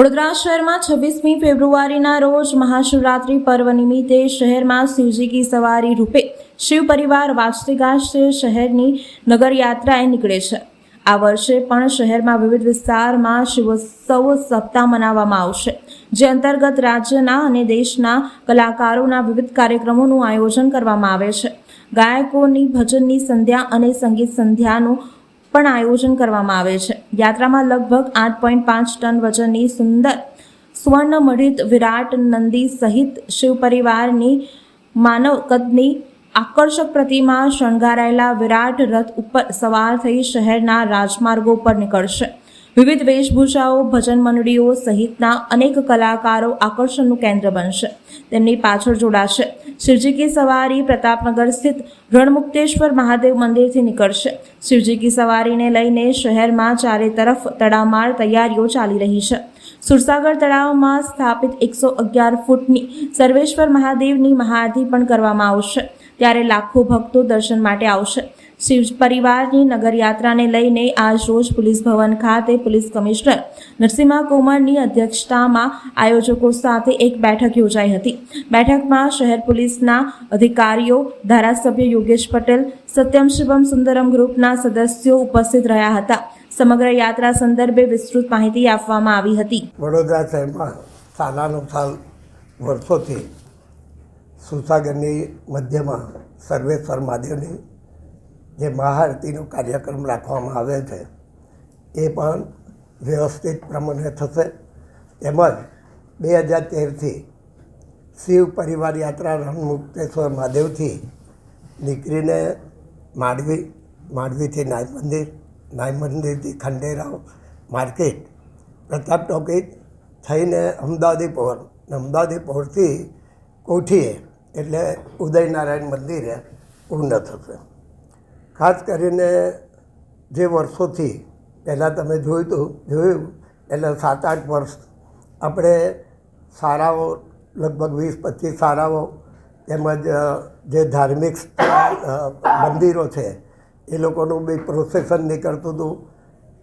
વડોદરા શહેરમાં છવ્વીસમી ફેબ્રુઆરીના રોજ મહાશિવરાત્રિ પર્વ નિમિત્તે શહેરમાં શિવજી સવારી રૂપે શિવ પરિવાર વાજતે શહેરની નગરયાત્રાએ નીકળે છે. આ વર્ષે પણ શહેરમાં વિવિધ વિસ્તારમાં શિવોત્સવ સપ્તાહ મનાવવામાં આવશે. જે અંતર્ગત રાજ્યના અને દેશના કલાકારોના વિવિધ કાર્યક્રમોનું આયોજન કરવામાં આવે છે. ગાયકોની ભજનની સંધ્યા અને સંગીત સંધ્યાનું પણ આયોજન કરવામાં આવે છે. યાત્રામાં લગભગ આઠ પોઈન્ટ પાંચ ટન વજનની સુંદર સુવર્ણમઢિત વિરાટ નંદી સહિત શિવ પરિવારની માનવ કદની આકર્ષક પ્રતિમા શણગારાયેલા વિરાટ રથ ઉપર સવાર થઈ શહેરના રાજમાર્ગો પર નીકળશે. વિવિધ વેશભૂષાઓ, ભજન મંડળીઓ સહિતના અનેક કલાકારો આકર્ષણનું કેન્દ્ર બનશે. તેમની પાછળ જોડાશે શિવજી કી સવારી પ્રતાપનગર સ્થિત રણમુક્તેશ્વર મહાદેવ મંદિરથી નીકળશે. શિવજી કી સવારીને લઈને શહેરમાં ચારે તરફ તડામાર તૈયારીઓ ચાલી રહી છે. સુરસાગર તળાવમાં સ્થાપિત એકસો અગિયાર ફૂટની સર્વેશ્વર મહાદેવની મહાઆરતી પણ કરવામાં આવશે. ત્યારે લાખો ભક્તો દર્શન માટે આવશે. શિવ પરિવારની નગરયાત્રાને લઈને આજ રોજ પોલીસ ભવન ખાતે પોલીસ કમિશનર નરસિંહા કુમારની અધ્યક્ષતામાં આયોજકો સાથે એક બેઠક યોજાઈ હતી. બેઠકમાં શહેર પોલીસના અધિકારીઓ, ધારાસભ્ય યોગેશ પટેલ, સત્યમ શિવમ સુંદરમ ગ્રુપના સદસ્યો ઉપસ્થિત રહ્યા હતા. સમગ્ર યાત્રા સંદર્ભે વિસ્તૃત માહિતી આપવામાં આવી હતી. વડોદરા શહેરમાં સાલાનો સાલ વર્ષોથી સુસાગરની મધ્યમાં સર્વેશ્વર મહાદેવની જે મહાઆરતીનો કાર્યક્રમ રાખવામાં આવે છે, એ પણ વ્યવસ્થિત પ્રમાણે થશે. તેમજ બે હજાર તેરથી શિવ પરિવાર યાત્રા રણમુક્તેશ્વર મહાદેવથી નીકળીને માંડવી, માંડવીથી નાય મંદિર નાય મંદિરથી ખંડેરાવ માર્કેટ, પ્રતાપ ટોકી થઈને અમદાવાદી પહોર અમદાવાદી પહોરથી કોઠીએ એટલે ઉદયનારાયણ મંદિરે પૂર્ણ થશે. ખાસ કરીને જે વર્ષોથી પહેલાં તમે જોયું હતું જોયું એટલે સાત આઠ વર્ષ આપણે શાળાઓ, લગભગ વીસ પચીસ શાળાઓ તેમજ જે ધાર્મિક મંદિરો છે, એ લોકોનું બી પ્રોસેસન નીકળતું હતું.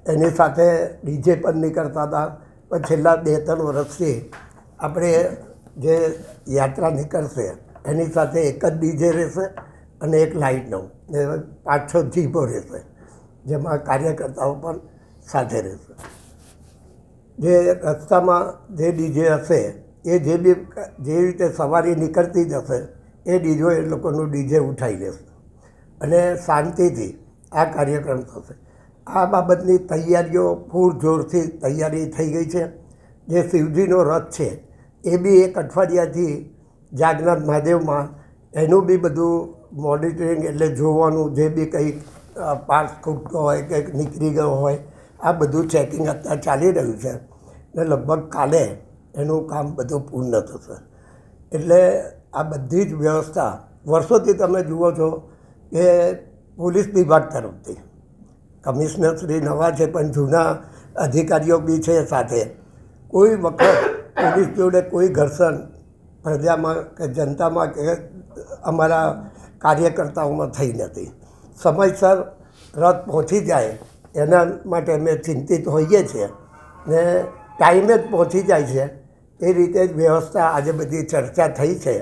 એની સાથે ડીજે પણ નીકળતા હતા. પણ છેલ્લા બે ત્રણ વર્ષથી આપણે જે યાત્રા નીકળશે, એની સાથે એક જ ડીજે રહેશે. અને એક લાઇટનો પાંચ છ જીપો રહેશે. જેમાં કાર્યકર્તાઓ પણ સાથે રહેશે. જે રસ્તામાં જે ડીજે હશે, એ જે બી જે રીતે સવારી નીકળતી જશે એ ડીજો એ લોકોનું ડીજે ઉઠાવી લેશે. અને શાંતિથી આ કાર્યક્રમ થશે. આ બાબતની તૈયારીઓ પૂરજોરથી તૈયારી થઈ ગઈ છે. જે શિવજીનો રથ છે, એ બી એક અઠવાડિયાથી જાગનાથ મહાદેવમાં. એનું બી બધું મોનિટરિંગ એટલે જોવાનું જે બી કંઈ પાર્ટ ખૂટતો હોય કે નીકળી ગયો હોય, આ બધું ચેકિંગ અત્યારે ચાલી રહ્યું છે. ને લગભગ કાલે એનું કામ બધું પૂર્ણ થશે. એટલે આ બધી જ વ્યવસ્થા વર્ષોથી તમે જુઓ છો કે પોલીસ વિભાગ તરફથી. કમિશનર શ્રી નવા છે, પણ જૂના અધિકારીઓ બી છે સાથે. કોઈ વખત પોલીસ જોડે કોઈ ઘર્ષણ પ્રજામાં કે જનતામાં કે અમારા કાર્યકર્તાઓમાં થઈ નથી. સમયસર રથ પહોંચી જાય એના માટે અમે ચિંતિત હોઈએ છીએ ને ટાઈમે જ પહોંચી જાય છે એ રીતે જ વ્યવસ્થા આજે બધી ચર્ચા થઈ છે.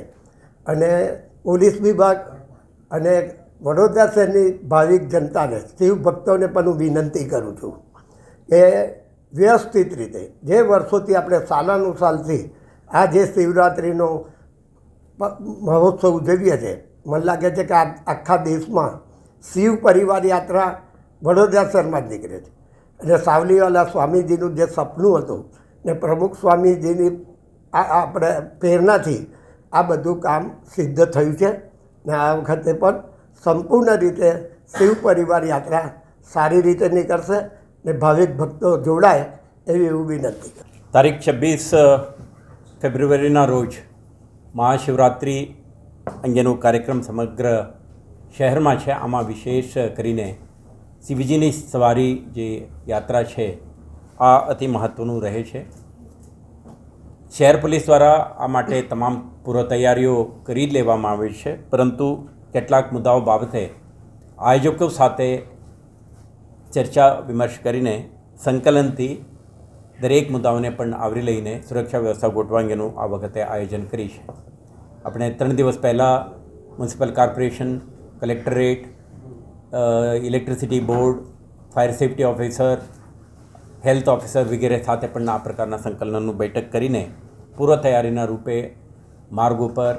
અને પોલીસ વિભાગ અને વડોદરા શહેરની ભાવિક જનતાને શિવ ભક્તોને પણ હું વિનંતી કરું છું કે વ્યવસ્થિત રીતે, જે વર્ષોથી આપણે સાલાનું સાલથી આ જે શિવરાત્રિનો મહોત્સવ ઉજવીએ છીએ મને લાગે છે કે આખા દેશમાં શિવ પરિવાર યાત્રા વડોદરા શહેરમાં જ નીકળે છે. એટલે સાવલીવાલા સ્વામીજીનું જે સપનું હતું ને પ્રમુખ સ્વામીજીની આપણે પ્રેરણાથી આ બધું કામ સિદ્ધ થયું છે ને આ વખતે પણ સંપૂર્ણ રીતે શિવ પરિવાર યાત્રા સારી રીતે નીકળશે ને ભાવિક ભક્તો જોડાય એવી એવું વિનંતી તારીખ છવ્વીસ ફેબ્રુઆરીના રોજ મહાશિવરાત્રિ અંગેનો કાર્યક્રમ સમગ્ર શહેરમાં છે. આમાં વિશેષ કરીને શિવજીની સવારી જે યાત્રા છે, આ અતિ મહત્ત્વનું રહે છે. શહેર પોલીસ દ્વારા આ માટે તમામ પૂર્વ તૈયારીઓ કરી લેવામાં આવે છે. પરંતુ કેટલાક મુદ્દાઓ બાબતે આયોજકો સાથે ચર્ચા, વિમર્શ કરીને સંકલનથી દરેક મુદ્દાઓને પણ આવરી લઈને સુરક્ષા વ્યવસ્થા ગોઠવા અંગેનું આ વખતે આયોજન કરી છે. આપણે ત્રણ દિવસ પહેલાં municipal corporation, collectorate electricity board, fire safety officer, health officer વગેરે સાથે પણ આ પ્રકારના સંકલનનું બેઠક કરીને પૂર્વ તૈયારીના રૂપે માર્ગ ઉપર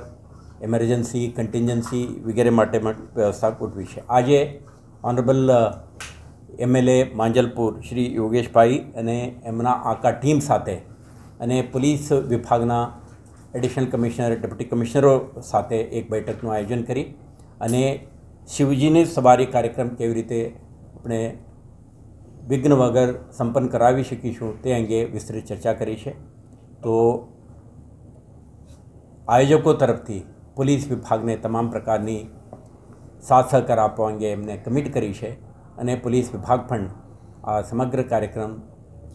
એમરજન્સી કન્ટિન્જન્સી વગેરે માટે વ્યવસ્થા ગોઠવી છે. આજે ઓનરેબલ એમએલએ માંજલપુર શ્રી યોગેશભાઈ અને એમના આખા ટીમ સાથે અને પોલીસ વિભાગના એડિશનલ કમિશનર, ડેપ્યુટી કમિશનરો સાથે એક બેઠકનું આયોજન કરી અને શિવજીની સવારી કાર્યક્રમ કેવી રીતે આપણે વિઘ્ન વગર સંપન્ન કરાવી શકીશું તે અંગે વિસ્તૃત ચર્ચા કરી છે. તો આયોજકો તરફથી પોલીસ વિભાગને તમામ પ્રકારની સાથ સહકાર આપવા અંગે એમને કમિટ કરી છે અને પોલીસ વિભાગ પણ આ સમગ્ર કાર્યક્રમ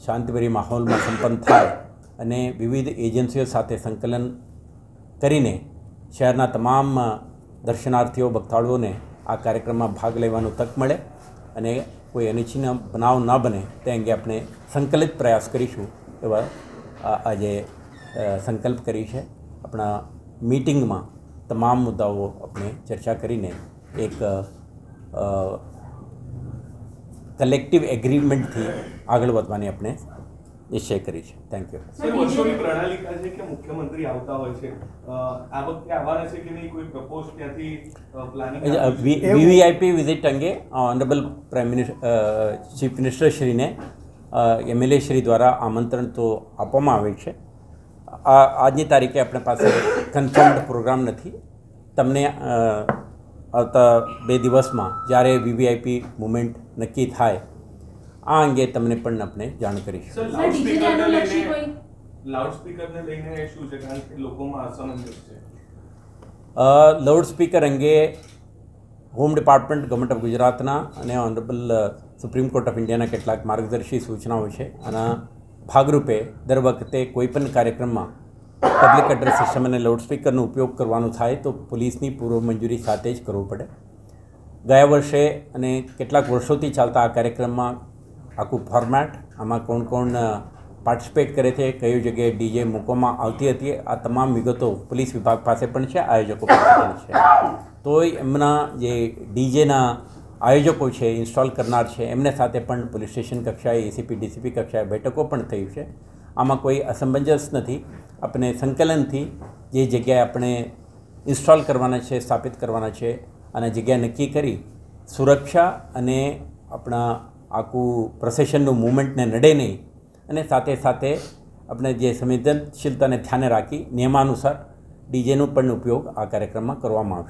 શાંતિભરી માહોલમાં સંપન્ન થાય અને વિવિધ એજન્સીઓ સાથે સંકલન કરીને શહેરના તમામ દર્શનાર્થીઓ, ભક્તાળુઓને આ કાર્યક્રમમાં ભાગ લેવાનો તક મળે અને કોઈ અનિચ્છનીય બનાવ ન બને તે અંગે આપણે સંકલિત પ્રયાસ કરીશું એવા આજે સંકલ્પ કરી છે. આપણા મીટિંગમાં તમામ મુદ્દાઓ આપણે ચર્ચા કરીને એક કલેક્ટિવ એગ્રીમેન્ટથી આગળ વધવાની આપણે નિશ્ચય કરી છે. થેન્ક યુ સર વર્ષોની પ્રણાલિકા છે કે મુખ્યમંત્રી આવતા હોય છે. આ વખતે આવવાના છે કે નહીં? કોઈ પ્રપોઝ ત્યાંથી પ્લાનિંગ વીવીઆઈપી વિઝિટ અંગે honourable prime minister chief minister શ્રીને એમએલએ શ્રી દ્વારા આમંત્રણ તો આપવામાં આવે છે. આ આજની તારીખે આપણી પાસે કન્ફર્મડ પ્રોગ્રામ નથી. તમને આવતા બે દિવસમાં જ્યારે વીવીઆઈપી મુમેન્ટ નક્કી થાય આ અંગે તમને પણ આપણે જાણ કરીશું સર સર, ડીજે અનુલક્ષી કોઈ? લાઉડ સ્પીકરને લઈને શું છે? કારણ કે લોકોમાં અસમંજસ છે. લાઉડ અંગે હોમ ડિપાર્ટમેન્ટ ગવર્મેન્ટ ઓફ ગુજરાતના અને ઓનરેબલ સુપ્રીમ કોર્ટ ઓફ ઇન્ડિયાના કેટલાક માર્ગદર્શી સૂચનાઓ છે. અને ભાગરૂપે દર વખતે કોઈપણ કાર્યક્રમમાં પબ્લિક એડ્રેસ સિસ્ટમ અને લાઉડ સ્પીકરનો ઉપયોગ કરવાનો થાય તો પોલીસની પૂર્વ મંજૂરી સાથે જ કરવું પડે. ગયા વર્ષે અને કેટલાક વર્ષોથી ચાલતા આ કાર્યક્રમમાં આખું ફોર્મેટ આમાં કોણ કોણ પાર્ટિસિપેટ કરે છે કઈ જગ્યાએ ડીજે મૂકવામાં આવતી હતી, આ તમામ વિગતો પોલીસ વિભાગ પાસે પણ છે, આયોજકો પાસે પણ છે. તોય એમના જે ડીજેના આયોજકો છે ઇન્સ્ટોલ કરનાર છે, એમને સાથે પણ પોલીસ સ્ટેશન કક્ષાએ એસીપી ડીસીપી કક્ષાએ બેઠકો પણ થઈ છે. આમાં કોઈ અસમંજસ નથી. આપણે સંકલનથી જે જગ્યાએ આપણે ઇન્સ્ટોલ કરવાના છે, સ્થાપિત કરવાના છે, અને જગ્યા નક્કી કરી, સુરક્ષા અને આપણા આખું પ્રોસેશનનું મુવમેન્ટને નડે નહીં. અને સાથે સાથે આપણે જે સંવેદનશીલતાને ધ્યાને રાખી, નિયમાનુસાર ડીજેનો પણ ઉપયોગ આ કાર્યક્રમમાં કરવામાં આવશે.